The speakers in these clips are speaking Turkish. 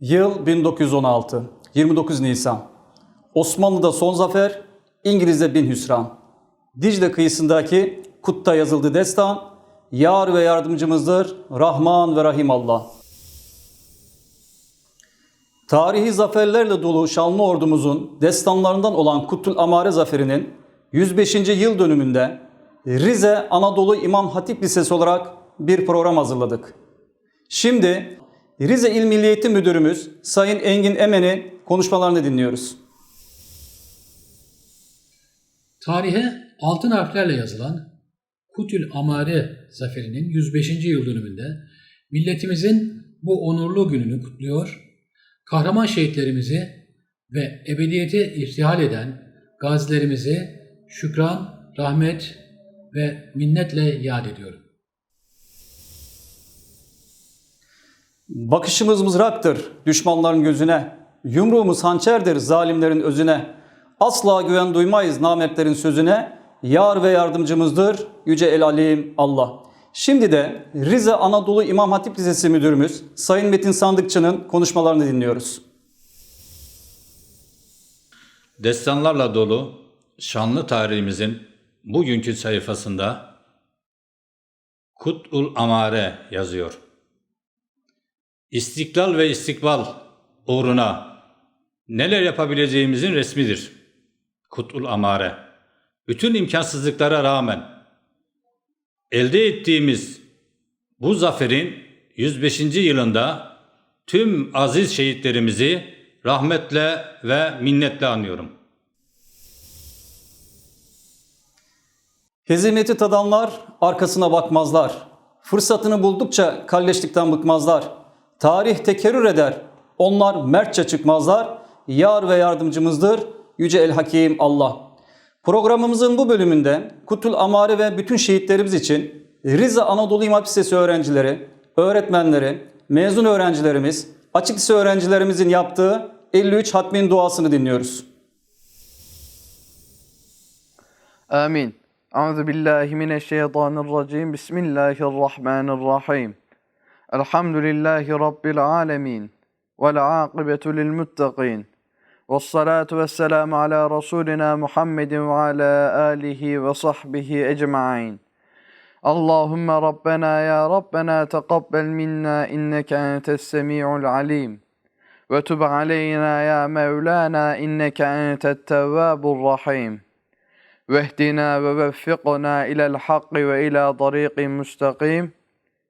Yıl 1916, 29 Nisan. Osmanlı'da son zafer, İngiliz'de bin hüsran. Dicle kıyısındaki Kut'ta yazıldı destan, Yar ve yardımcımızdır Rahman ve Rahim Allah. Tarihi zaferlerle dolu şanlı ordumuzun destanlarından olan Kuttul Amare Zaferi'nin 105. yıl dönümünde Rize Anadolu İmam Hatip Lisesi olarak bir program hazırladık. Şimdi Rize İl Milli Eğitim Müdürümüz Sayın Engin Emen'in konuşmalarını dinliyoruz. Tarihe altın harflerle yazılan Kutül Amare zaferinin 105. yıl dönümünde milletimizin bu onurlu gününü kutluyor, kahraman şehitlerimizi ve ebediyete irtihal eden gazilerimizi şükran, rahmet ve minnetle yad ediyorum. Bakışımız mızraktır düşmanların gözüne, yumruğumuz hançerdir zalimlerin özüne. Asla güven duymayız namertlerin sözüne, yar ve yardımcımızdır Yüce El Alim Allah. Şimdi de Rize Anadolu İmam Hatip Lisesi Müdürümüz Sayın Metin Sandıkçı'nın konuşmalarını dinliyoruz. Destanlarla dolu şanlı tarihimizin bugünkü sayfasında Kut'ul Amare yazıyor. İstiklal ve istikbal uğruna neler yapabileceğimizin resmidir. Kut'ul Amare. Bütün imkansızlıklara rağmen elde ettiğimiz bu zaferin 105. yılında tüm aziz şehitlerimizi rahmetle ve minnetle anıyorum. Hezimeti tadanlar arkasına bakmazlar. Fırsatını buldukça kalleşlikten bıkmazlar. Tarih tekerrür eder. Onlar mertçe çıkmazlar. Yar ve yardımcımızdır. Yüce El Hakim Allah. Programımızın bu bölümünde Kutul Amari ve bütün şehitlerimiz için Rize Anadolu İmam Lisesi öğrencileri, öğretmenleri, mezun öğrencilerimiz, açık lise öğrencilerimizin yaptığı 53 hatmin duasını dinliyoruz. Amin. Euzu billahi mineşşeytanirracim. Bismillahirrahmanirrahim. الحمد لله رب العالمين والعاقبة للمتقين والصلاة والسلام على رسولنا محمد وعلى آله وصحبه أجمعين. اللهم ربنا يا ربنا تقبل منا إنك أنت السميع العليم. وتب علينا يا مولانا إنك أنت التواب الرحيم. واهدنا ووفقنا إلى الحق وإلى طريق مستقيم.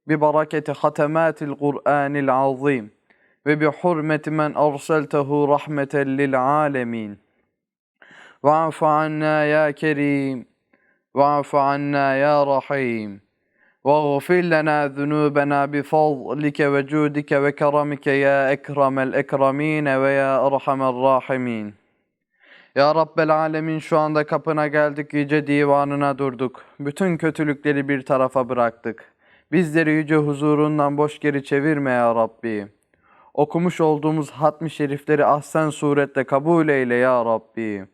ببركة ختمات القرآن العظيم وبحرمة من أرسلته رحمة للعالمين واعف عنا يا كريم واعف عنا يا رحيم واغفر لنا ذنوبنا بفضلك وجودك وكرمك يا أكرم الأكرمين ويا أرحم الراحمين Ya Rabbel Alemin şu anda kapına geldik, yüce divanına durduk. Bütün kötülükleri bir tarafa bıraktık. Bizleri yüce huzurundan boş geri çevirme ya Rabbi. Okumuş olduğumuz hatmi şerifleri ahsen suretle kabul eyle ya Rabbi.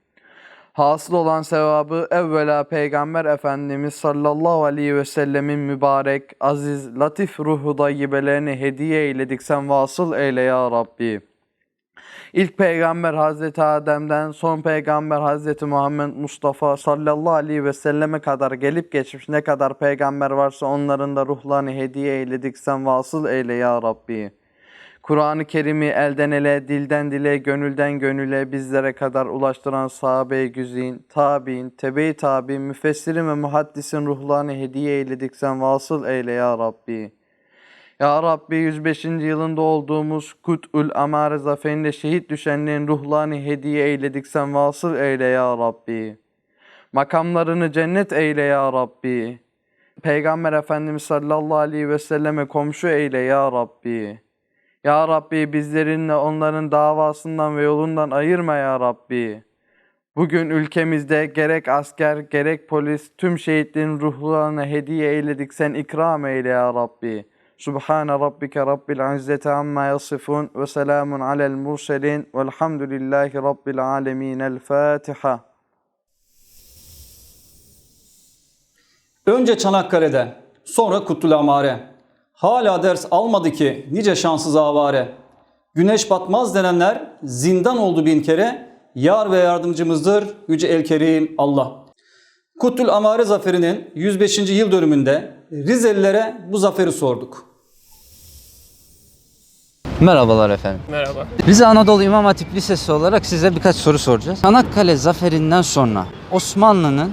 Hasıl olan sevabı evvela Peygamber Efendimiz sallallahu aleyhi ve sellemin mübarek, aziz, latif ruhu dayyibelerine hediye eyledik sen vasıl eyle ya Rabbi. İlk peygamber Hazreti Adem'den son peygamber Hazreti Muhammed Mustafa sallallahu aleyhi ve selleme kadar gelip geçmiş ne kadar peygamber varsa onların da ruhlarını hediye eyledik sen vasıl eyle ya Rabbi. Kur'an-ı Kerim'i elden ele, dilden dile, gönülden gönüle bizlere kadar ulaştıran sahabe-i güzin, tabi'in, tebe-i tabi'in, müfessirin ve muhaddisin ruhlarını hediye eyledik sen vasıl eyle ya Rabbi. Ya Rabbi 105. yılında olduğumuz Kut'ul Amare zaferinde şehit düşenlerin ruhlarını hediye eyledik sen vasıl eyle ya Rabbi. Makamlarını cennet eyle ya Rabbi. Peygamber Efendimiz sallallahu aleyhi ve selleme komşu eyle ya Rabbi. Ya Rabbi bizlerinle onların davasından ve yolundan ayırma ya Rabbi. Bugün ülkemizde gerek asker gerek polis tüm şehitlerin ruhlarına hediye eyledik sen ikram eyle ya Rabbi. Subhane rabbike rabbil izzeti amma yasifun ve selamun alel murselin velhamdülillahi rabbil alemin. El Fatiha. Önce Çanakkale'de, sonra Kutlulamare. Hala ders almadı ki nice şanssız avare. Güneş batmaz denenler zindan oldu bin kere. Yar ve yardımcımızdır Yüce El Allah. Kutul Amare Zaferi'nin 105. yıl dönümünde Rizelilere bu zaferi sorduk. Merhabalar efendim. Merhaba. Rize Anadolu İmam Hatip Lisesi olarak size birkaç soru soracağız. Çanakkale zaferinden sonra Osmanlı'nın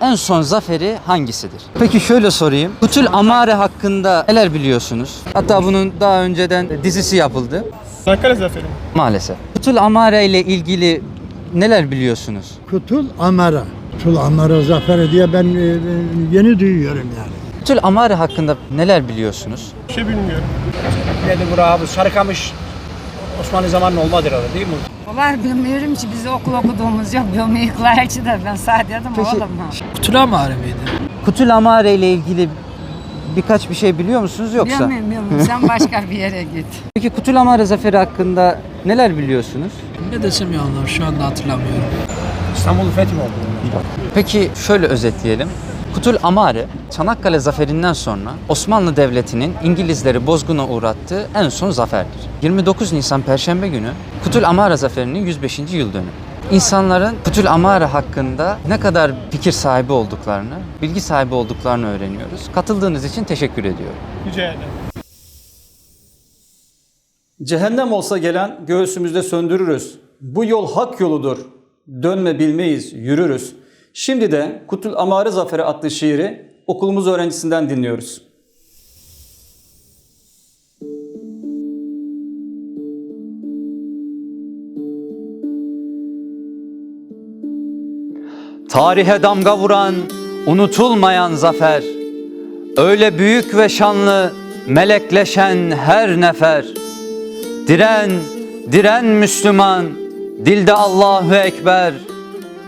en son zaferi hangisidir? Peki şöyle sorayım. Kutul Amare hakkında neler biliyorsunuz? Hatta bunun daha önceden dizisi yapıldı Çanakkale Zaferi. maalesef. Kutul Amare ile ilgili neler biliyorsunuz? Kutul Amara. Kutul Amara Zaferi diye ben e, e, yeni duyuyorum yani. Kutul Amare hakkında neler biliyorsunuz? Bir şey bilmiyorum. Neydi bura? Sarıkamış Osmanlı zamanı olmadı herhalde değil mi? Vallahi bilmiyorum ki biz okul okuduğumuz yok. Bilmeyiklerci de ben sadece dedim oğlum ha. Kutura mağara mıydı? Kutul Amare ile ilgili birkaç bir şey biliyor musunuz yoksa? Bilmiyorum, bilmiyorum. Sen başka bir yere git. Peki Kutul Amare zaferi hakkında neler biliyorsunuz? Ne desem yalanlar şu anda hatırlamıyorum. İstanbul fethi mi oldu? Peki şöyle özetleyelim. Kutul Amare, Çanakkale zaferinden sonra Osmanlı Devleti'nin İngilizleri bozguna uğrattığı en son zaferdir. 29 Nisan Perşembe günü Kutul Amare zaferinin 105. yıl dönümü. İnsanların Kutul Amare hakkında ne kadar fikir sahibi olduklarını, bilgi sahibi olduklarını öğreniyoruz. Katıldığınız için teşekkür ediyorum. Rica ederim. Cehennem olsa gelen göğsümüzde söndürürüz. Bu yol hak yoludur. Dönme bilmeyiz, yürürüz. Şimdi de Kutul Amare Zaferi adlı şiiri okulumuz öğrencisinden dinliyoruz. Tarihe damga vuran, unutulmayan zafer. Öyle büyük ve şanlı, melekleşen her nefer. Diren, diren Müslüman, dilde Allahu Ekber.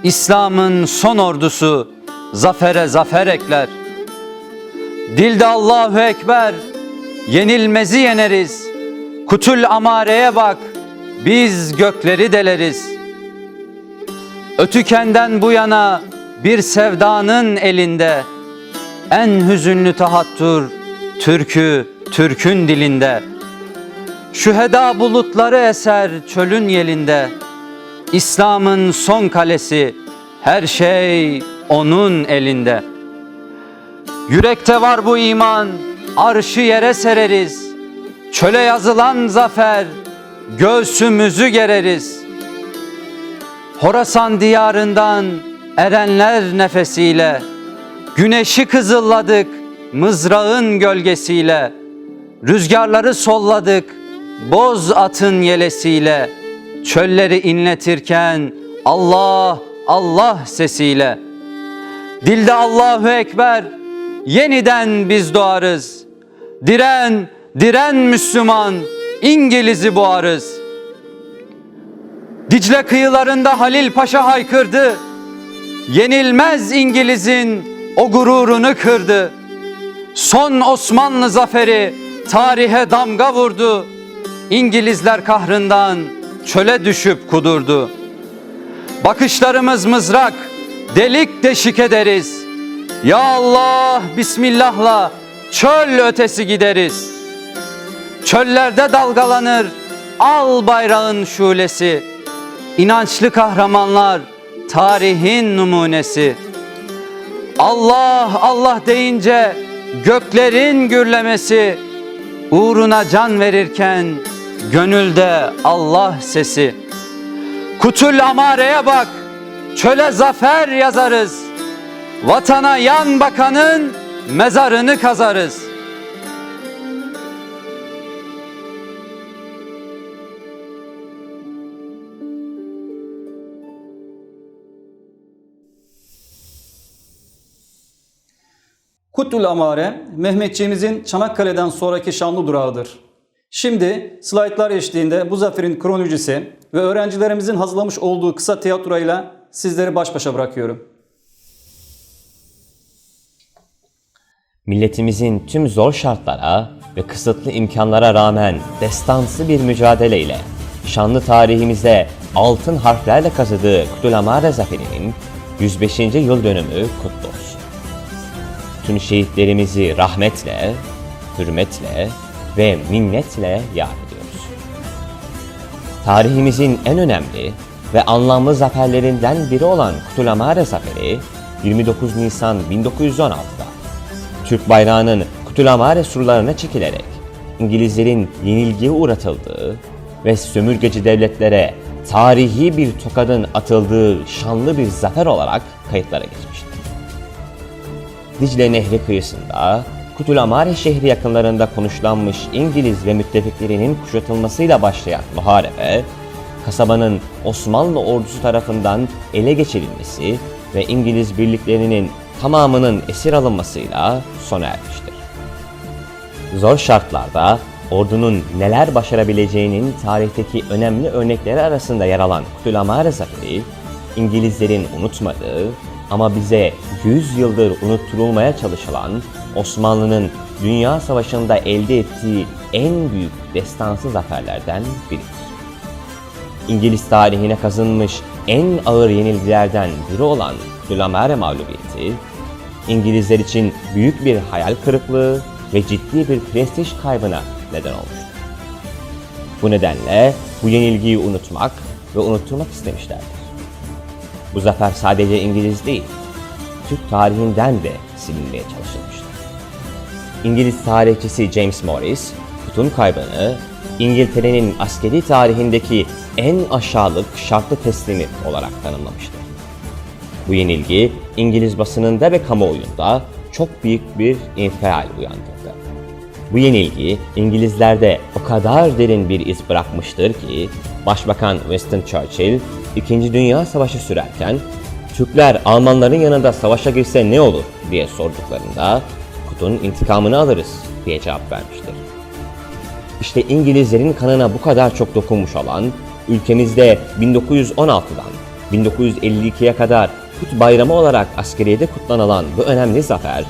İslam'ın son ordusu, zafere zafer ekler. Dilde Allahu Ekber, yenilmezi yeneriz. Kutul amareye bak, biz gökleri deleriz.'' Ötükenden bu yana bir sevdanın elinde En hüzünlü tahattür türkü Türk'ün dilinde Şüheda bulutları eser çölün yelinde İslam'ın son kalesi her şey onun elinde. Yürekte var bu iman arşı yere sereriz. Çöle yazılan zafer göğsümüzü gereriz. Horasan diyarından erenler nefesiyle Güneşi kızılladık mızrağın gölgesiyle. Rüzgarları solladık boz atın yelesiyle Çölleri inletirken Allah Allah sesiyle Dilde Allahu Ekber yeniden biz doğarız Diren diren Müslüman İngiliz'i boğarız Dicle kıyılarında Halil Paşa haykırdı. Yenilmez İngiliz'in o gururunu kırdı. Son Osmanlı zaferi tarihe damga vurdu. İngilizler kahrından çöle düşüp kudurdu. Bakışlarımız mızrak, delik deşik ederiz. Ya Allah, Bismillah'la çöl ötesi gideriz. Çöllerde dalgalanır al bayrağın şulesi. İnançlı kahramanlar tarihin numunesi. Allah Allah deyince göklerin gürlemesi uğruna can verirken gönülde Allah sesi. Kutul amareye bak çöle zafer yazarız. Vatana yan bakanın mezarını kazarız. Kutul Amare, Mehmetçiğimizin Çanakkale'den sonraki şanlı durağıdır. Şimdi slaytlar eşliğinde bu zaferin kronolojisi ve öğrencilerimizin hazırlamış olduğu kısa tiyatroyla sizleri baş başa bırakıyorum. Milletimizin tüm zor şartlara ve kısıtlı imkanlara rağmen destansı bir mücadeleyle şanlı tarihimize altın harflerle kazıdığı Kutulamare Zaferi'nin 105. yıl dönümü kutlu olsun. Tüm şehitlerimizi rahmetle, hürmetle ve minnetle yad ediyoruz. tarihimizin en önemli ve anlamlı zaferlerinden biri olan Kutulamare Zaferi 29 Nisan 1916'da Türk bayrağının Kutulamare surlarına çekilerek İngilizlerin yenilgiye uğratıldığı ve sömürgeci devletlere tarihi bir tokadın atıldığı şanlı bir zafer olarak kayıtlara geçmiştir. Dicle Nehri kıyısında Kutulamare şehri yakınlarında konuşlanmış İngiliz ve müttefiklerinin kuşatılmasıyla başlayan muharebe, kasabanın Osmanlı ordusu tarafından ele geçirilmesi ve İngiliz birliklerinin tamamının esir alınmasıyla sona ermiştir. Zor şartlarda ordunun neler başarabileceğinin tarihteki önemli örnekleri arasında yer alan Kutulamare Zaferi, İngilizlerin unutmadığı ama bize 100 yıldır unutturulmaya çalışılan Osmanlı'nın Dünya Savaşı'nda elde ettiği en büyük destansı zaferlerden biridir. İngiliz tarihine kazınmış en ağır yenilgilerden biri olan Kutulamare mağlubiyeti, İngilizler için büyük bir hayal kırıklığı ve ciddi bir prestij kaybına neden olmuştur. Bu nedenle bu yenilgiyi unutmak ve unutturmak istemişlerdir. Bu zafer sadece İngiliz değil, Türk tarihinden de silinmeye çalışılmıştır. İngiliz tarihçisi James Morris, Kut'un kaybını İngiltere'nin askeri tarihindeki en aşağılık şartlı teslimi olarak tanımlamıştır. Bu yenilgi İngiliz basınında ve kamuoyunda çok büyük bir infial uyandırdı. Bu yenilgi İngilizlerde o kadar derin bir iz bırakmıştır ki Başbakan Winston Churchill 2. Dünya Savaşı sürerken Türkler Almanların yanında savaşa girse ne olur diye sorduklarında Kut'un intikamını alırız diye cevap vermiştir. İşte İngilizlerin kanına bu kadar çok dokunmuş olan, ülkemizde 1916'dan 1952'ye kadar Kut Bayramı olarak askeriyede kutlanılan bu önemli zafer,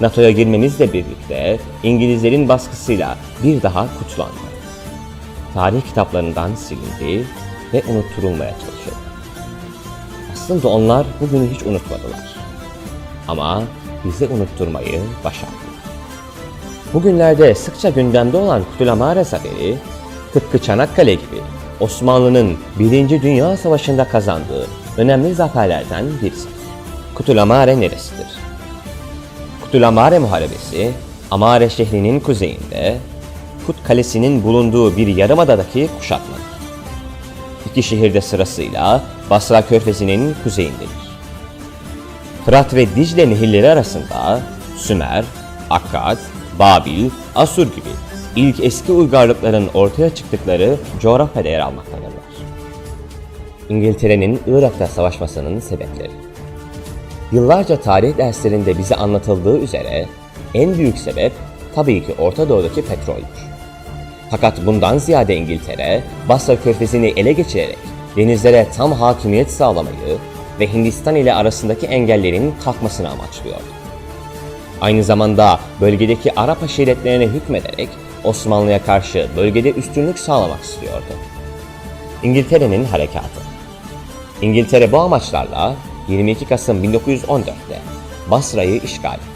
NATO'ya girmemizle birlikte İngilizlerin baskısıyla bir daha kutlandı. Tarih kitaplarından silindi ve unutturulmaya çalışıldı. Aslında onlar bugünü hiç unutmadılar. Ama bize unutturmayı başardılar. Bugünlerde sıkça gündemde olan Kutulamare Zaferi, tıpkı Çanakkale gibi Osmanlı'nın 1. Dünya Savaşı'nda kazandığı önemli zaferlerden birisidir. Kutulamare neresidir? Kutulamare Muharebesi, Amare şehrinin kuzeyinde, Kut Kalesi'nin bulunduğu bir yarımadadaki kuşatmadır. İki şehirde sırasıyla Basra Körfezi'nin kuzeyindedir. Fırat ve Dicle nehirleri arasında Sümer, Akkad, Babil, Asur gibi ilk eski uygarlıkların ortaya çıktıkları coğrafyada yer almaktadırlar. İngiltere'nin Irak'ta savaşmasının sebepleri Yıllarca tarih derslerinde bize anlatıldığı üzere en büyük sebep tabii ki Orta Doğu'daki petroldür. Fakat bundan ziyade İngiltere, Basra Körfezi'ni ele geçirerek denizlere tam hakimiyet sağlamayı ve Hindistan ile arasındaki engellerin kalkmasını amaçlıyordu. Aynı zamanda bölgedeki Arap aşiretlerine hükmederek Osmanlı'ya karşı bölgede üstünlük sağlamak istiyordu. İngiltere'nin harekatı İngiltere bu amaçlarla 22 Kasım 1914'te Basra'yı işgal etti.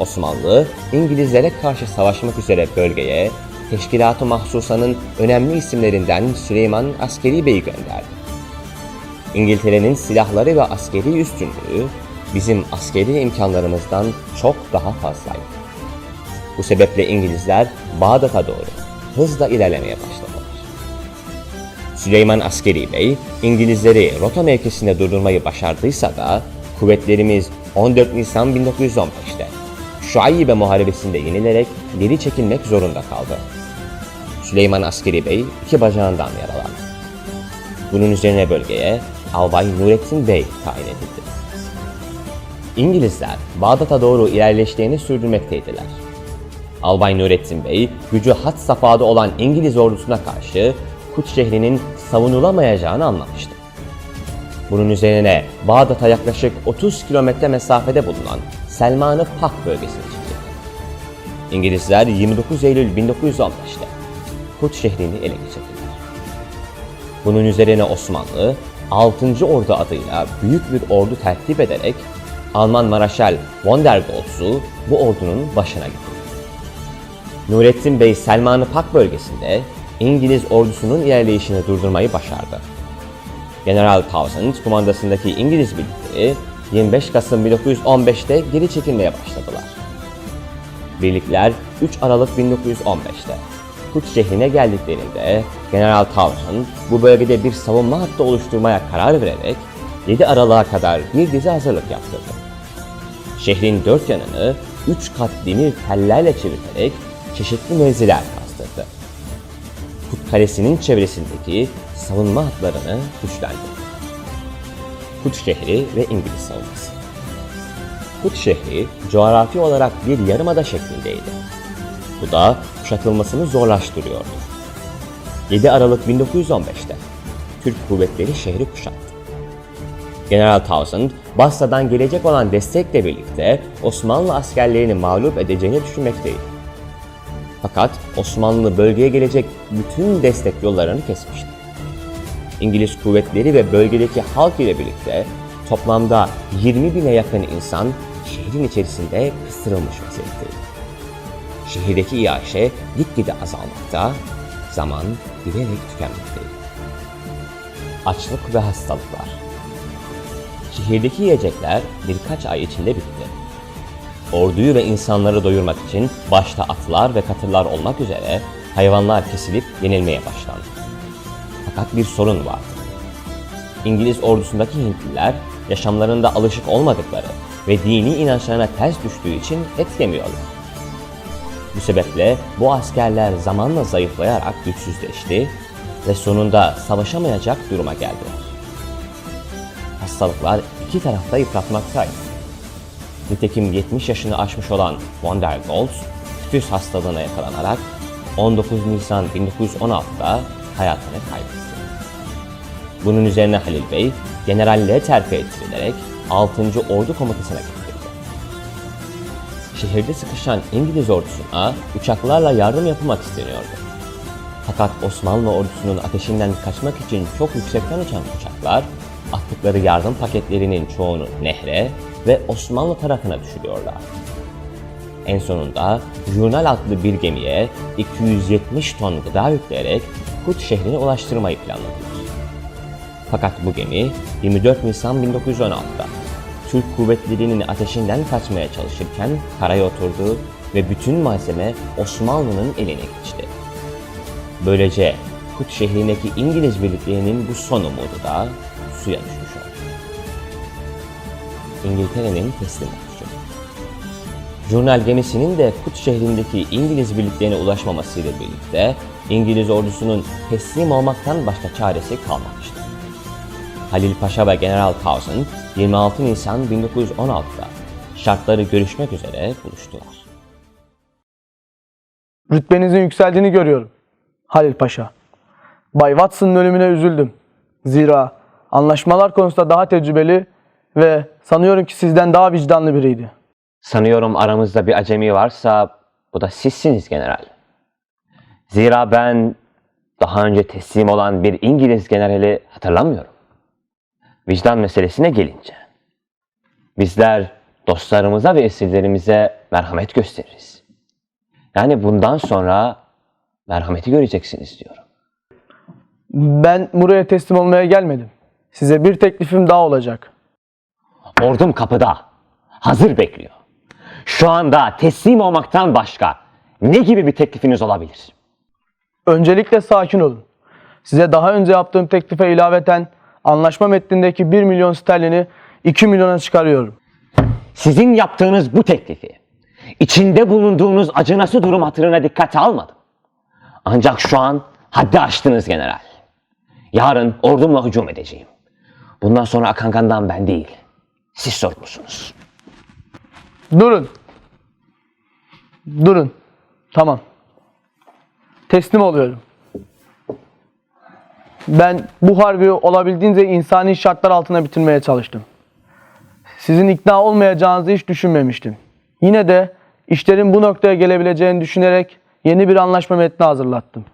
Osmanlı, İngilizlere karşı savaşmak üzere bölgeye Teşkilat-ı Mahsusa'nın önemli isimlerinden Süleyman Askeri Bey'i gönderdi. İngiltere'nin silahları ve askeri üstünlüğü bizim askeri imkanlarımızdan çok daha fazlaydı. Bu sebeple İngilizler Bağdat'a doğru hızla ilerlemeye başladılar. Süleyman Askeri Bey, İngilizleri rota mevkisinde durdurmayı başardıysa da kuvvetlerimiz 14 Nisan 1915'te Şuaybe Muharebesi'nde yenilerek geri çekilmek zorunda kaldı. Süleyman Askeri Bey iki bacağından yaralandı. Bunun üzerine bölgeye Albay Nurettin Bey tayin edildi. İngilizler Bağdat'a doğru ilerleştiğini sürdürmekteydiler. Albay Nurettin Bey, gücü had safhada olan İngiliz ordusuna karşı Kut şehrinin savunulamayacağını anlamıştı. Bunun üzerine Bağdat'a yaklaşık 30 kilometre mesafede bulunan Selman-ı Pak bölgesine çıktı. İngilizler 29 Eylül 1915'te Kut şehrini ele geçirdiler. Bunun üzerine Osmanlı 6. Ordu adıyla büyük bir ordu tertip ederek Alman Maraşal von der Goltz'u bu ordunun başına getirdi. Nurettin Bey Selman-ı Pak bölgesinde İngiliz ordusunun ilerleyişini durdurmayı başardı. General Townsend kumandasındaki İngiliz birlikleri 25 Kasım 1915'te geri çekilmeye başladılar. Birlikler 3 Aralık 1915'te Kut şehrine geldiklerinde General Townsend bu bölgede bir savunma hattı oluşturmaya karar vererek 7 Aralık'a kadar bir dizi hazırlık yaptırdı. Şehrin dört yanını 3 kat demir tellerle çevirterek çeşitli mevziler kazdırdı. Kut Kalesi'nin çevresindeki savunma hatlarını güçlendirdi. Kut şehri ve İngiliz savunması. Kut şehri coğrafi olarak bir yarımada şeklindeydi. Bu da kuşatılmasını zorlaştırıyordu. 7 Aralık 1915'te Türk kuvvetleri şehri kuşattı. General Townsend, Basra'dan gelecek olan destekle birlikte Osmanlı askerlerini mağlup edeceğini düşünmekteydi. Fakat Osmanlı bölgeye gelecek bütün destek yollarını kesmişti. İngiliz kuvvetleri ve bölgedeki halk ile birlikte toplamda 20 bine yakın insan şehrin içerisinde kıstırılmış vaziyetteydi. Şehirdeki iaşe gitgide azalmakta, zaman giderek tükenmekteydi. Açlık ve hastalıklar Şehirdeki yiyecekler birkaç ay içinde bitti. Orduyu ve insanları doyurmak için başta atlar ve katırlar olmak üzere hayvanlar kesilip yenilmeye başlandı. Fakat bir sorun vardı. İngiliz ordusundaki Hintliler yaşamlarında alışık olmadıkları ve dini inançlarına ters düştüğü için et yemiyorlar. Bu sebeple bu askerler zamanla zayıflayarak güçsüzleşti ve sonunda savaşamayacak duruma geldiler. Hastalıklar iki tarafta yıpratmaktaydı. Nitekim 70 yaşını aşmış olan von der Goltz, hastalığına yakalanarak 19 Nisan 1916'da hayatını kaybetti. Bunun üzerine Halil Bey, generalliğe terfi ettirilerek 6. Ordu Komutası'na getirildi. Şehirde sıkışan İngiliz ordusuna uçaklarla yardım yapılmak isteniyordu. Fakat Osmanlı ordusunun ateşinden kaçmak için çok yüksekten uçan uçaklar, attıkları yardım paketlerinin çoğunu nehre ve Osmanlı tarafına düşürüyorlar. En sonunda Jurnal adlı bir gemiye 270 ton gıda yükleyerek Kut şehrine ulaştırmayı planladılar. Fakat bu gemi 24 Nisan 1916'da Türk kuvvetlerinin ateşinden kaçmaya çalışırken karaya oturdu ve bütün malzeme Osmanlı'nın eline geçti. Böylece Kut şehrindeki İngiliz birliklerinin bu son umudu da suya düşmüş oldu. İngiltere'nin teslim oluşu. Jurnal gemisinin de Kut şehrindeki İngiliz birliklerine ulaşmamasıyla birlikte İngiliz ordusunun teslim olmaktan başka çaresi kalmamıştı. Halil Paşa ve General Townsend 26 Nisan 1916'da şartları görüşmek üzere buluştular. Rütbenizin yükseldiğini görüyorum. Halil Paşa. Bay Watson'ın ölümüne üzüldüm. Zira anlaşmalar konusunda daha tecrübeli ve sanıyorum ki sizden daha vicdanlı biriydi. Sanıyorum aramızda bir acemi varsa bu da sizsiniz general. Zira ben daha önce teslim olan bir İngiliz generali hatırlamıyorum. Vicdan meselesine gelince. Bizler dostlarımıza ve esirlerimize merhamet gösteririz. Yani bundan sonra merhameti göreceksiniz diyorum. Ben buraya teslim olmaya gelmedim. Size bir teklifim daha olacak. Ordum kapıda. Hazır bekliyor. Şu anda teslim olmaktan başka ne gibi bir teklifiniz olabilir? Öncelikle sakin olun. Size daha önce yaptığım teklife ilaveten anlaşma metnindeki 1 milyon sterlini 2 milyona çıkarıyorum. Sizin yaptığınız bu teklifi içinde bulunduğunuz acınası durum hatırına dikkate almadım. Ancak şu an haddi aştınız general. Yarın ordumla hücum edeceğim. Bundan sonra Akangan'dan ben değil, siz sorumlusunuz. Durun. Durun. Tamam. Teslim oluyorum. Ben bu harbi olabildiğince insani şartlar altında bitirmeye çalıştım. Sizin ikna olmayacağınızı hiç düşünmemiştim. Yine de işlerin bu noktaya gelebileceğini düşünerek yeni bir anlaşma metni hazırlattım.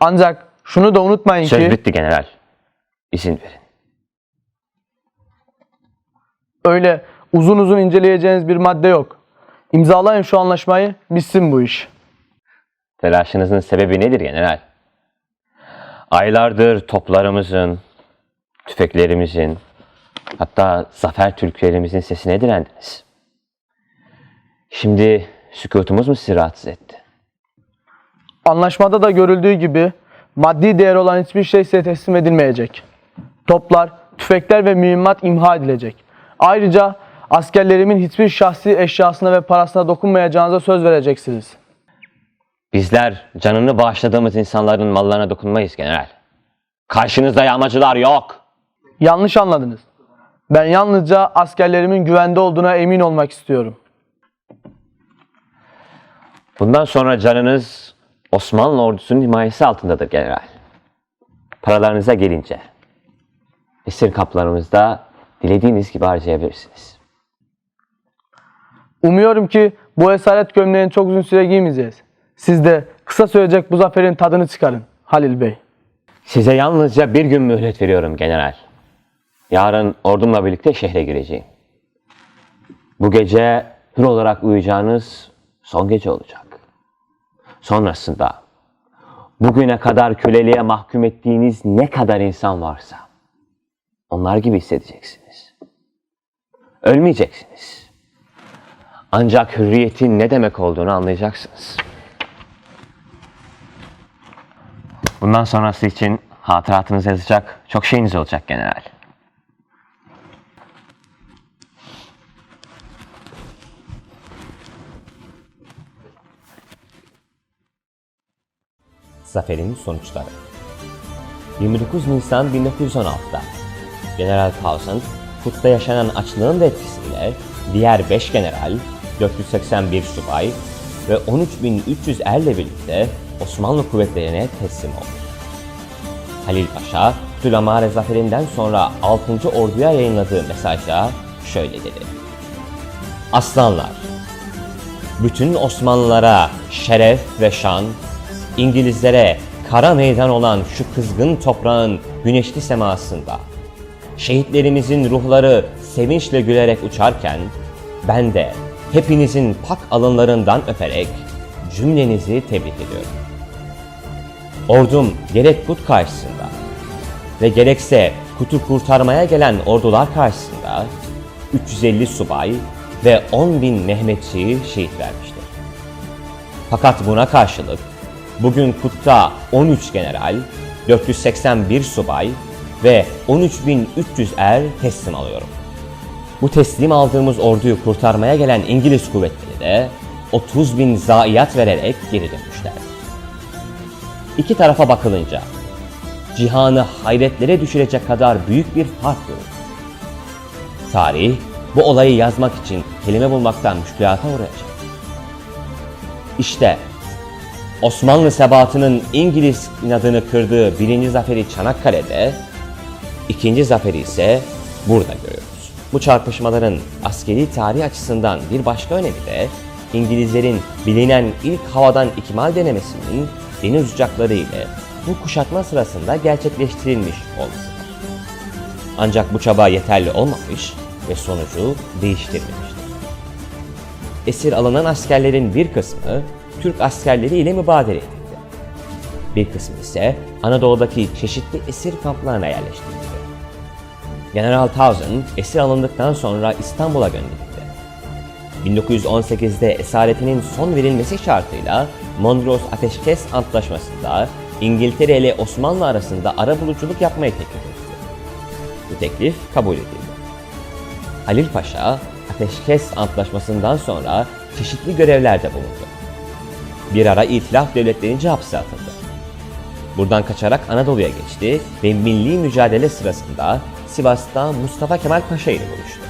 Ancak şunu da unutmayın Söz ki bitti general. İzin verin. öyle uzun uzun inceleyeceğiniz bir madde yok. İmzalayın şu anlaşmayı, bitsin bu iş. Telaşınızın sebebi nedir general? Aylardır toplarımızın, tüfeklerimizin, hatta zafer türkülerimizin sesine direndiniz. Şimdi sükutumuz mu sizi rahatsız etti? Anlaşmada da görüldüğü gibi maddi değer olan hiçbir şey size teslim edilmeyecek. Toplar, tüfekler ve mühimmat imha edilecek. Ayrıca askerlerimin hiçbir şahsi eşyasına ve parasına dokunmayacağınıza söz vereceksiniz. Bizler canını bağışladığımız insanların mallarına dokunmayız general. Karşınızda yağmacılar yok. Yanlış anladınız. Ben yalnızca askerlerimin güvende olduğuna emin olmak istiyorum. Bundan sonra canınız Osmanlı ordusunun himayesi altındadır general. Paralarınıza gelince, esir kaplarımızda dilediğiniz gibi harcayabilirsiniz. Umuyorum ki bu esaret gömleğini çok uzun süre giymeyeceğiz. Siz de kısa sürecek bu zaferin tadını çıkarın Halil Bey. Size yalnızca bir gün mühlet veriyorum general. Yarın ordumla birlikte şehre gireceğim. Bu gece hür olarak uyuyacağınız son gece olacak. Sonrasında bugüne kadar köleliğe mahkum ettiğiniz ne kadar insan varsa onlar gibi hissedeceksiniz. Ölmeyeceksiniz. Ancak hürriyetin ne demek olduğunu anlayacaksınız. Bundan sonrası için hatıratınız yazacak çok şeyiniz olacak general. Zaferin sonuçları 29 Nisan 1916'da General Townsend, Kut'ta yaşanan açlığın da etkisiyle diğer 5 general, 481 subay ve 13.300 erle birlikte Osmanlı kuvvetlerine teslim oldu. Halil Paşa, Abdülhamare zaferinden sonra 6. Ordu'ya yayınladığı mesajda şöyle dedi. Aslanlar, bütün Osmanlılara şeref ve şan, İngilizlere kara meydan olan şu kızgın toprağın güneşli semasında, şehitlerimizin ruhları sevinçle gülerek uçarken, ben de hepinizin pak alınlarından öperek cümlenizi tebrik ediyorum. Ordum gerek Kut karşısında ve gerekse Kut'u kurtarmaya gelen ordular karşısında 350 subay ve 10 bin Mehmetçiyi şehit vermiştir. Fakat buna karşılık bugün Kut'ta 13 general, 481 subay ve 13.300 er teslim alıyorum. Bu teslim aldığımız orduyu kurtarmaya gelen İngiliz kuvvetleri de 30 bin zayiat vererek geri dönmüşlerdir. İki tarafa bakılınca cihanı hayretlere düşürecek kadar büyük bir fark görülür. Tarih bu olayı yazmak için kelime bulmaktan müşkülata uğrayacak. İşte Osmanlı sebatının İngiliz inadını kırdığı birinci zaferi Çanakkale'de, ikinci zaferi ise burada görüyoruz. Bu çarpışmaların askeri tarih açısından bir başka önemi de İngilizlerin bilinen ilk havadan ikmal denemesinin deniz uçakları ile bu kuşatma sırasında gerçekleştirilmiş olmasıdır. Ancak bu çaba yeterli olmamış ve sonucu değiştirmemiştir. Esir alınan askerlerin bir kısmı Türk askerleri ile mübadele edildi. Bir kısmı ise Anadolu'daki çeşitli esir kamplarına yerleştirildi. General Townsend esir alındıktan sonra İstanbul'a gönderildi. 1918'de esaretinin son verilmesi şartıyla Mondros Ateşkes Antlaşması'nda İngiltere ile Osmanlı arasında arabuluculuk yapmayı teklif etti. Bu teklif kabul edildi. Halil Paşa, Ateşkes Antlaşması'ndan sonra çeşitli görevlerde bulundu. Bir ara İtilaf devletlerince hapse atıldı. Buradan kaçarak Anadolu'ya geçti ve milli mücadele sırasında Sivas'ta Mustafa Kemal Paşa ile buluştu.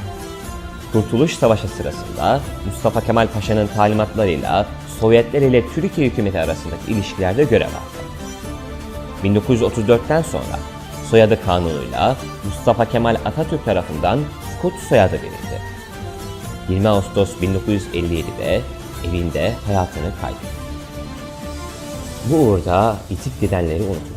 Kurtuluş Savaşı sırasında Mustafa Kemal Paşa'nın talimatlarıyla Sovyetler ile Türkiye hükümeti arasındaki ilişkilerde görev aldı. 1934'ten sonra soyadı kanunuyla Mustafa Kemal Atatürk tarafından Kut soyadı verildi. 20 Ağustos 1957'de evinde hayatını kaybetti. Bu uğurda itip gidenleri unutun.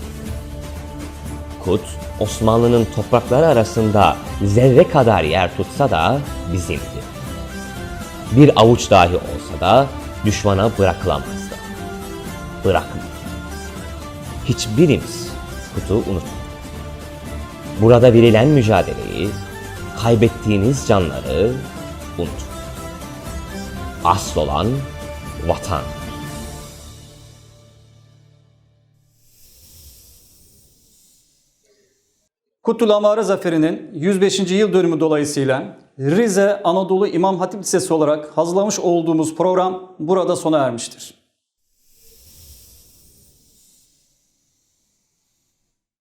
Kut, Osmanlı'nın toprakları arasında zerre kadar yer tutsa da bizimdi. Bir avuç dahi olsa da düşmana bırakılamazdı. Bırakmadı. Hiçbirimiz Kut'u unutmadık. Burada verilen mücadeleyi, kaybettiğiniz canları unutun. Asıl olan vatan. Kutul Amare Zaferi'nin 105. yıl dönümü dolayısıyla Rize Anadolu İmam Hatip Lisesi olarak hazırlamış olduğumuz program burada sona ermiştir.